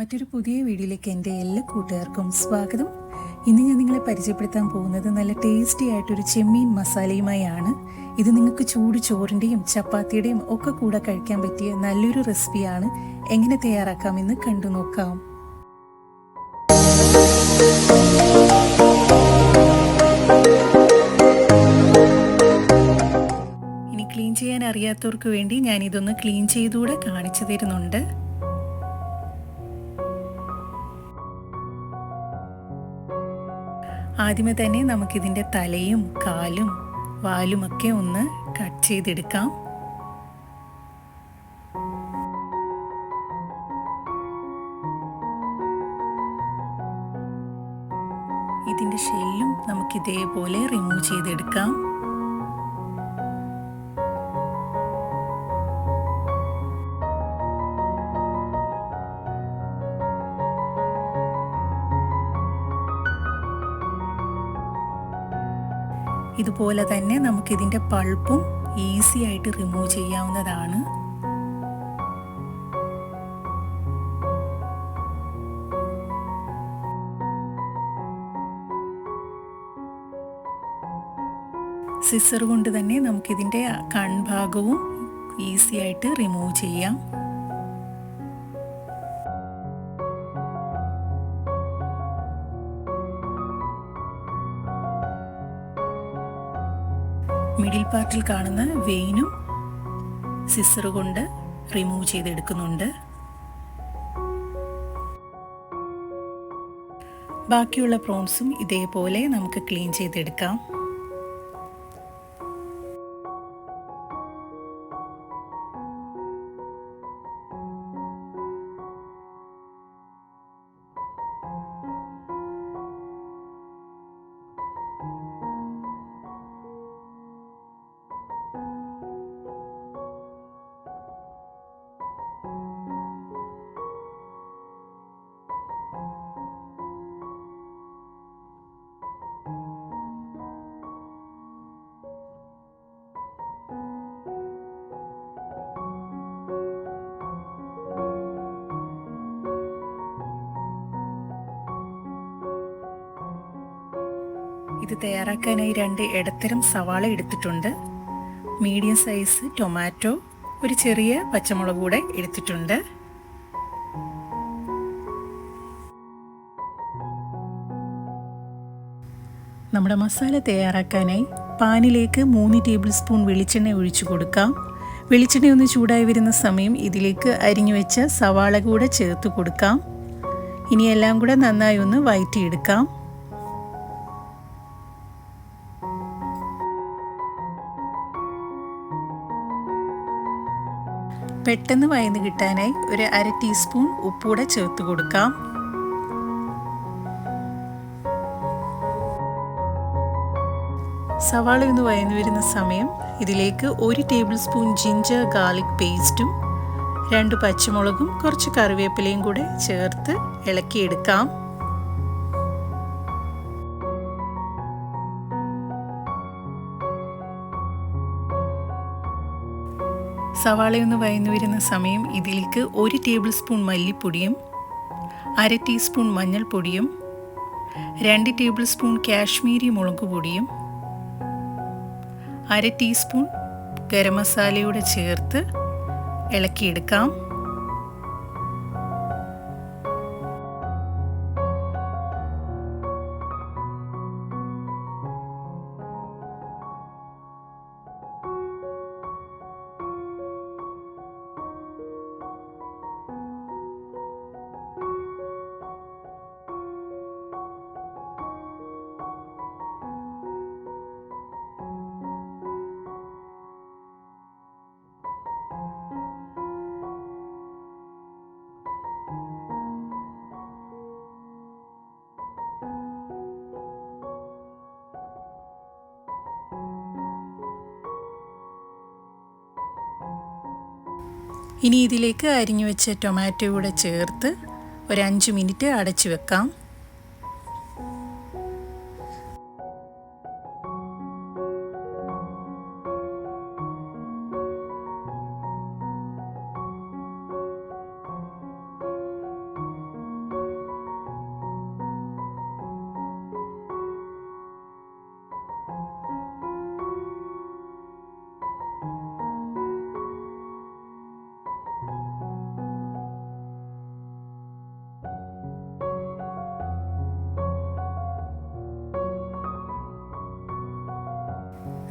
മറ്റൊരു പുതിയ വീഡിയോയിലേക്ക് എന്റെ എല്ലാ കൂട്ടുകാർക്കും സ്വാഗതം. ഇന്ന് ഞാൻ നിങ്ങളെ പരിചയപ്പെടുത്താൻ പോകുന്നത് നല്ല ടേസ്റ്റി ആയിട്ടൊരു ചെമ്മീൻ മസാലയുമായാണ്. ഇത് നിങ്ങൾക്ക് ചൂട് ചോറിന്റെയും ചപ്പാത്തിയുടെയും ഒക്കെ കൂടെ കഴിക്കാൻ പറ്റിയ നല്ലൊരു റെസിപ്പിയാണ് എങ്ങനെ തയ്യാറാക്കാമെന്ന് കണ്ടു നോക്കാം. ഇനി ക്ലീൻ ചെയ്യാൻ അറിയാത്തവർക്ക് വേണ്ടി ഞാൻ ഇതൊന്ന് ക്ലീൻ ചെയ്തുകൂടെ കാണിച്ചു തരുന്നുണ്ട്. ആദ്യമേ തന്നെ നമുക്കിതിന്റെ തലയും കാലും വാലുമൊക്കെ ഒന്ന് കട്ട് ചെയ്തെടുക്കാം. ഇതിന്റെ ഷെല്ലും നമുക്കിതേപോലെ റിമൂവ് ചെയ്തെടുക്കാം. ഇതുപോലെ തന്നെ നമുക്കിതിന്റെ പൾപ്പും ഈസി ആയിട്ട് റിമൂവ് ചെയ്യാവുന്നതാണ്. സിസർ കൊണ്ട് തന്നെ നമുക്കിതിന്റെ കൺഭാഗവും ഈസി ആയിട്ട് റിമൂവ് ചെയ്യാം. പാർട്ടിൽ കാണുന്ന വെയിനും സിസർ കൊണ്ട് റിമൂവ് ചെയ്തെടുക്കുന്നുണ്ട്. ബാക്കിയുള്ള പ്രോൺസും ഇതേപോലെ നമുക്ക് ക്ലീൻ ചെയ്തെടുക്കാം. ഇത് തയ്യാറാക്കാനായി രണ്ട് ഇടത്തരം സവാള എടുത്തിട്ടുണ്ട്. മീഡിയം സൈസ് ടൊമാറ്റോ ഒരു ചെറിയ പച്ചമുളക് കൂടെ എടുത്തിട്ടുണ്ട്. നമ്മുടെ മസാല തയ്യാറാക്കാനായി പാനിലേക്ക് മൂന്ന് ടേബിൾ സ്പൂൺ വെളിച്ചെണ്ണ ഒഴിച്ചു കൊടുക്കാം. വെളിച്ചെണ്ണ ഒന്ന് ചൂടായി വരുന്ന സമയം ഇതിലേക്ക് അരിഞ്ഞു വെച്ച സവാള കൂടെ ചേർത്ത് കൊടുക്കാം. ഇനി എല്ലാം കൂടെ നന്നായി ഒന്ന് വയറ്റിയെടുക്കാം. പെട്ടെന്ന് വയന്ന് കിട്ടാനായി ഒരു അര ടീസ്പൂൺ ഉപ്പൂടെ ചേർത്ത് കൊടുക്കാം. സവാള ഒന്ന് വയന്നു വരുന്ന സമയം ഇതിലേക്ക് ഒരു ടേബിൾ സ്പൂൺ ജിഞ്ചർ ഗാർലിക് പേസ്റ്റും രണ്ട് പച്ചമുളകും കുറച്ച് കറിവേപ്പിലയും കൂടെ ചേർത്ത് ഇളക്കിയെടുക്കാം. സവാളയൊന്ന് വയന്നു വരുന്ന സമയം ഇതിലേക്ക് ഒരു ടേബിൾ സ്പൂൺ മല്ലിപ്പൊടിയും അര ടീസ്പൂൺ മഞ്ഞൾപ്പൊടിയും രണ്ട് ടേബിൾ സ്പൂൺ കാശ്മീരി മുളക് പൊടിയും അര ടീസ്പൂൺ ഗരം മസാലയോടെ ചേർത്ത് ഇളക്കിയെടുക്കാം. ഇനി ഇതിലേക്ക് അരിഞ്ഞു വെച്ച ടൊമാറ്റോ കൂടെ ചേർത്ത് ഒരു അഞ്ച് മിനിറ്റ് അടച്ചു വെക്കാം.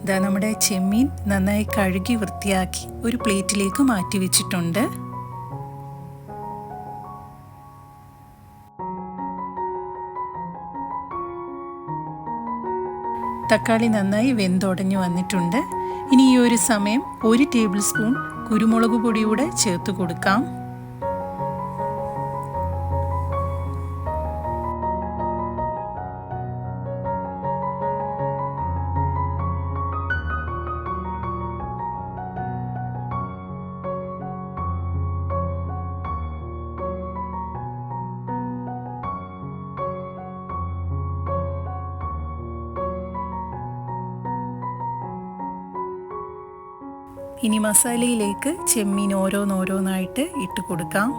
ഇതാ നമ്മുടെ ചെമ്മീൻ നന്നായി കഴുകി വൃത്തിയാക്കി ഒരു പ്ലേറ്റിലേക്ക് മാറ്റി വെച്ചിട്ടുണ്ട്. തക്കാളി നന്നായി വെന്തുടഞ്ഞു വന്നിട്ടുണ്ട്. ഇനി ഈ ഒരു സമയം ഒരു ടേബിൾ സ്പൂൺ കുരുമുളക് പൊടിയൂടെ ചേർത്ത് കൊടുക്കാം. ഇനി മസാലയിലേക്ക് ചെമ്മീൻ ഓരോന്നോരോന്നായിട്ട് ഇട്ട് കൊടുക്കാം.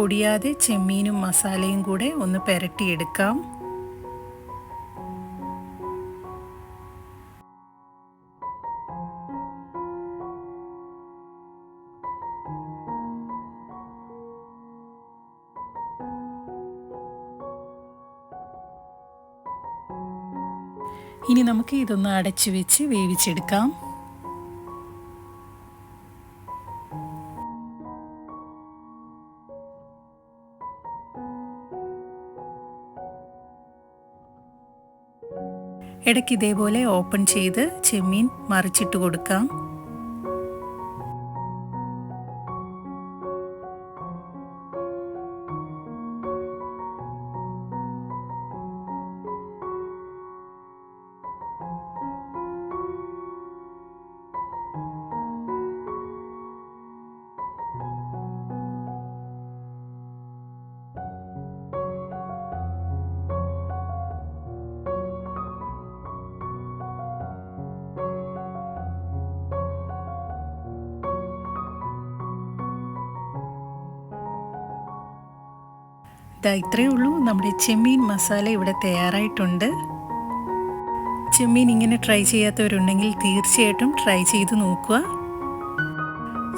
പൊടിയാതെ ചെമ്മീനും മസാലയും കൂടെ ഒന്ന് പുരട്ടിയെടുക്കാം. ഇനി നമുക്ക് ഇതൊന്ന് അടച്ചു വെച്ച് വേവിച്ചെടുക്കാം. ഇടയ്ക്ക് ഇതേപോലെ ഓപ്പൺ ചെയ്ത് ചെമ്മീൻ മറിച്ചിട്ട് കൊടുക്കാം. ഇതാ ഇത്രയേ ഉള്ളൂ. നമ്മുടെ ചെമ്മീൻ മസാല ഇവിടെ തയ്യാറായിട്ടുണ്ട്. ചെമ്മീൻ ഇങ്ങനെ ട്രൈ ചെയ്യാത്തവരുണ്ടെങ്കിൽ തീർച്ചയായിട്ടും ട്രൈ ചെയ്ത് നോക്കുക.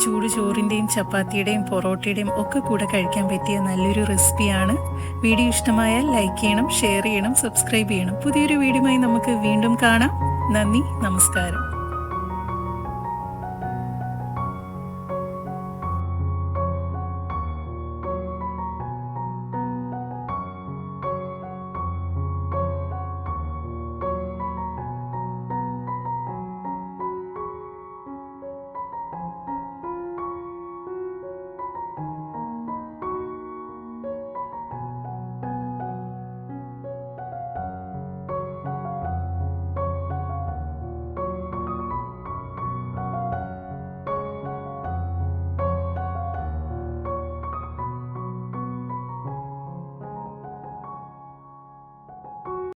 ചൂട് ചോറിന്റെയും ചപ്പാത്തിയുടെയും പൊറോട്ടയുടെയും ഒക്കെ കൂടെ കഴിക്കാൻ പറ്റിയ നല്ലൊരു റെസിപ്പിയാണ് വീഡിയോ ഇഷ്ടമായാൽ ലൈക്ക് ചെയ്യണം ഷെയർ ചെയ്യണം സബ്സ്ക്രൈബ് ചെയ്യണം. പുതിയൊരു വീഡിയോയുമായി നമുക്ക് വീണ്ടും കാണാം. നന്ദി നമസ്കാരം.